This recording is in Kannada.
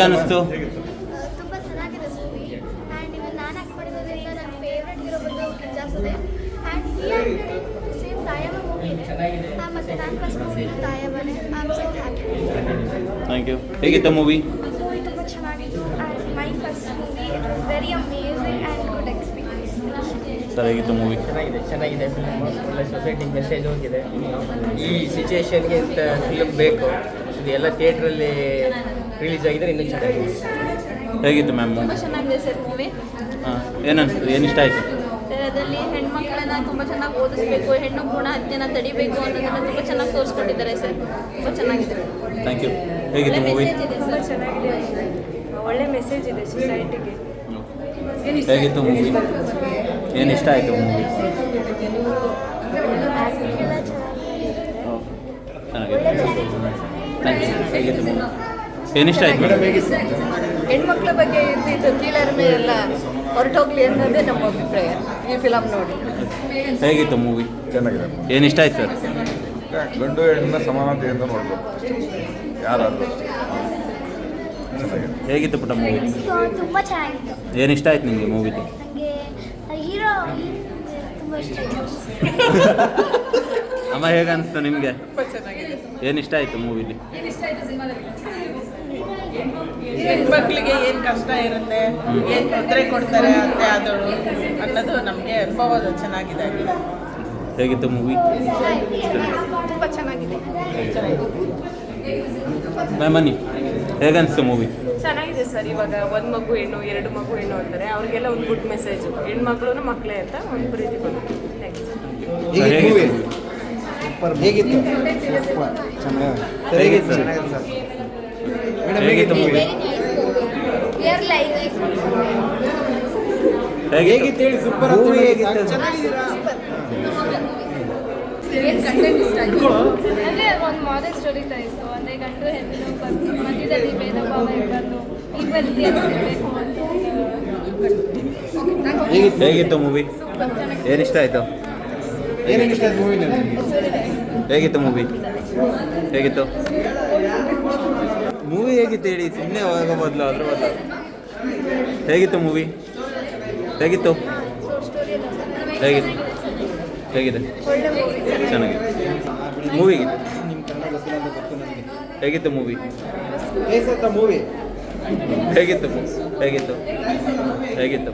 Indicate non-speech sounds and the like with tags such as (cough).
ಹೇಗೆ ಅನ್ನಿಸ್ತು ತುಂಬ ಚೆನ್ನಾಗಿದೆ ಮೂವಿ ಆ್ಯಂಡ್ ಇವನ್ ನಾನು ನನ್ನ ಫೇವ್ರೆಟ್ ಹೀರೋ ಬಂದು ಕಿಂಜಾ ಸುದೆ ಆ್ಯಂಡ್ ಈ ಸೇಮ್ ತಾಯಮ್ಮ ಮೂವಿನೇ ಮತ್ತು ನಾನು first movie ತಾಯಮ್ಮನೇ I am so happy thank you ಹೇಗಿತ್ತು ಮೂವಿ ಮೂವಿ ತುಂಬ ಚೆನ್ನಾಗಿತ್ತು. And my first movie it was very amazing and good experience sir ಹೇಗಿತ್ತು ಮೂವಿ ಚೆನ್ನಾಗಿದೆ ಚೆನ್ನಾಗಿದೆ. ಫಿಲ್ಮ್ ಒಳ್ಳೆ ಸೊಸೈಟಿಗೆ ಮೆಸೇಜ್ ಹೋಗಿದೆ. ಈ ಸಿಚುವೇಶನ್ಗೆ ಫಿಲ್ಮ್ ಬೇಕು? ಇದು ಎಲ್ಲ ಥಿಯೇಟ್ರಲ್ಲಿ ರಿಲೀಸ್ ಆಗಿದ್ರೆ ಇನ್ನೂ ಚೆನ್ನಾಗಿದೆ. ಹೇಗಿತ್ತು ಮ್ಯಾಮ್? ತುಂಬ ಚೆನ್ನಾಗಿದೆ ಸರ್ ಮೂವಿ. ಹಾಂ ಏನನ್ನಿಸ್ತು ಏನು ಇಷ್ಟ ಆಯಿತು? ಸರ್ ಅದರಲ್ಲಿ ಹೆಣ್ಮಕ್ಳನ್ನ ತುಂಬ ಚೆನ್ನಾಗಿ ಓದಿಸ್ಬೇಕು ಹೆಣ್ಣು ಗುಣ ಹತ್ಯೆನ ತಡಿಬೇಕು ಅನ್ನೋದನ್ನ ತುಂಬ ಚೆನ್ನಾಗಿ ತೋರಿಸ್ಕೊಟ್ಟಿದ್ದಾರೆ ಸರ್. ತುಂಬ ಚೆನ್ನಾಗಿದೆ. ಥ್ಯಾಂಕ್ ಯು ಹೇಗಿತ್ತು ಮೂವಿ? ಮೆಸೇಜ್ ಇದೆ ಸರ್. ಚೆನ್ನಾಗಿದೆ. ಒಳ್ಳೆ ಮೆಸೇಜ್ ಇದೆ ಸೊಸೈಟಿಗೆ ಹೇಗಿತ್ತು ಮೂವಿ? ಏನು ಇಷ್ಟ ಆಯಿತು ಮೂವಿ ಆ್ಯಕ್ಟಿಂಗ್ ಎಲ್ಲ ಚೆನ್ನಾಗಿದೆ ಚೆನ್ನಾಗಿದೆ ಥ್ಯಾಂಕ್ ಯು ಹೇಗಿತ್ತು ಮೂವಿ ಏನು ಇಷ್ಟ ಆಯ್ತು ಮೇಡಮ್? ಹೆಣ್ಮಕ್ಳ ಬಗ್ಗೆ ಇದ್ದಿದ್ದು ಕೀಳರಿಮೆ ಎಲ್ಲ ಹೊರಟೋಗ್ಲಿ ಅನ್ನೋದೇ ನಮ್ಮ ಅಭಿಪ್ರಾಯ ಈ ಫಿಲಮ್ ನೋಡಿ. ಹೇಗಿತ್ತು ಮೂವಿ ಚೆನ್ನಾಗಿದೆ. ಏನಿಷ್ಟ ಇಷ್ಟ ಆಯ್ತು ಸರ್? ಗಂಡು ಹೆಣ್ಣಿನ ಸಮಾನತೆಯಿಂದ ನೋಡ್ಬೋದು ಯಾರಾದ್ರು. ಹೇಗಿತ್ತು ಪುಟ್ಟ ಮೂವಿ ತುಂಬ ಚೆನ್ನಾಗಿತ್ತು. ಏನು ಇಷ್ಟ ಆಯ್ತು ನಿಮಗೆ ಮೂವಿದು ಹೀರೋ ತುಂಬ ಇಷ್ಟ (laughs) ಅಮ್ಮ ಹೇಗೆ ಅನಿಸ್ತು ನಿಮಗೆ? ಏನು ಇಷ್ಟ ಆಯಿತು ಮೂವಿಲಿ ಹೆಣ್ಮಕ್ಳಿಗೆ ಏನು ಕಷ್ಟ ಇರುತ್ತೆ ಏನು ತೊಂದರೆ ಕೊಡ್ತಾರೆ ಅಂತ ಆದಳು ಅನ್ನೋದು ನಮಗೆ ಅನುಭವ ಚೆನ್ನಾಗಿದೆ ಹೇಗಿತ್ತು ಮೂವಿ ತುಂಬ ಚೆನ್ನಾಗಿದೆ. ಮ್ಯಾಮ್ ಹೇಗನ್ಸ್ತು ಮೂವಿ ಚೆನ್ನಾಗಿದೆ ಸರ್ ಇವಾಗ ಒಂದು ಮಗು ಹೆಣ್ಣು ಎರಡು ಮಗು ಹೆಣ್ಣು ಅಂತಾರೆ. ಅವ್ರಿಗೆಲ್ಲ ಒಂದು ಗುಡ್ ಮೆಸೇಜ್ ಹೆಣ್ಮಕ್ಳು ಮಕ್ಕಳೇ ಅಂತ ಒಂದು ಪ್ರೀತಿ ಬಂದು ಹೇಗಿತ್ತು? ಹೇಗಿತ್ತು ಹೇಗಿತ್ತು ಮೂವಿ? ಹೇಗಿತ್ತು? ಹೇಳಿ ಸೂಪರ್ ಮೂವಿ ಹೇಗಿತ್ತು? ಅಂದರೆ ಒಂದು ಮಾರಲ್ ಸ್ಟೋರಿ ಇತ್ತು. ಅಂದರೆ ಗಂಡು ಹೆಣ್ಣು ಬಂದು ಮಧ್ಯದಲ್ಲಿ ಭೇದ ಭಾವ ಇರಬಾರ್ದು. ಈಕ್ವಾಲಿಟಿ ಇರಬೇಕು ಹೇಗಿತ್ತು? ಮೂವಿ? ಏನಿಷ್ಟ ಇಷ್ಟ ಆಯಿತು? ಹೇಗಿತ್ತು ಮೂವಿ ಹೇಗಿತ್ತು? ಮೂವಿ ಹೇಗಿತ್ತು ಹೇಳಿ? ಸುಮ್ಮನೆ ಹೋಗೋ ಬದಲು ಅದ್ರ ಬದಲು ಹೇಗಿತ್ತು ಮೂವಿ ಹೇಗಿತ್ತು? ಹೇಗಿತ್ತು? ಹೇಗಿದೆ? ಚೆನ್ನಾಗಿದೆ. ಮೂವಿ ಹೇಗಿತ್ತು? ಮೂವಿ ಹೇಗಿತ್ತು ಹೇಗಿತ್ತು? ಹೇಗಿತ್ತು?